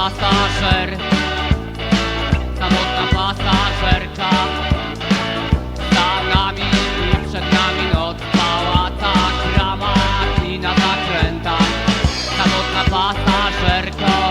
pasażer. Samotna pasażerka Za nami i przed nami noc Pała tak rama i na zakrętach. Samotna pasażerka